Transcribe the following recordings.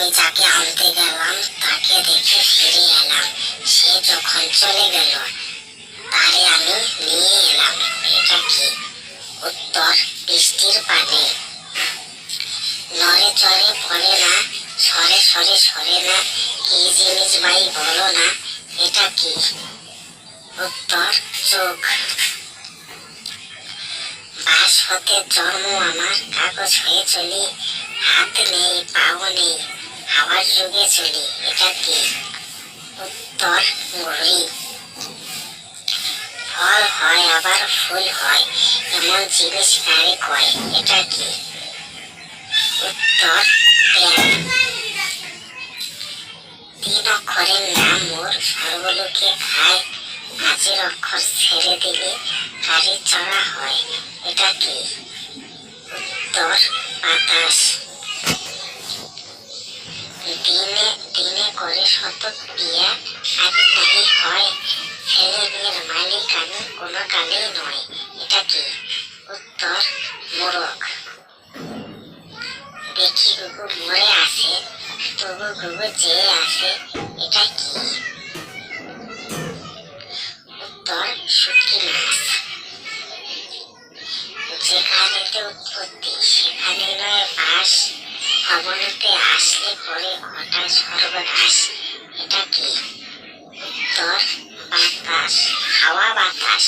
আমি যাকে আনতে গেলাম, তাকে দেখে ফিরে এলাম। সে যখন চলে গেল তারে আমি নিয়ে এলাম। এটা কি? উত্তর, বৃষ্টির পানি। নড়ে চড়ে পড়ে না, সরে সরে সরে না, কি জিনিস ভাই বলো না, এটা কি? উত্তর, চোখ। বাস হতে জন্ম আমার, কাগজ হয়ে চলি, হাত নেই পাও যুগে এটা কি? উত্তর ঘড়ি ফল হয়, আবার ফুল হয়, এমন জিনিস কারে কয়? এটা কি? উত্তর, প্রেম। তিন অক্ষরের নাম মোর, সর্বলোকে খায় আজের অক্ষর ছেড়ে দিলে গাড়ি চড়া হয়? এটা কি? দিনে করে শত বিয়া হয় ছেলে মেয়ের মালিক আমি কোনো কালেই নয়। এটা কি? উত্তর, মোরগ। দেখি গুগু মরে আছে, তবু গুগু যে আছে, এটা কি? উত্তর, শুটকি মাছ। যেখানেতে উৎপত্তি, সেখানে নয় বাস অবনতে আসলে পরে ঘটা সর্বনাশ এটা কি উত্তর বাতাস হাওয়া বাতাস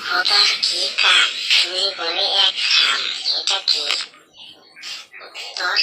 খোদার কি কাম তুমি বলে এক খাম এটা কি উত্তর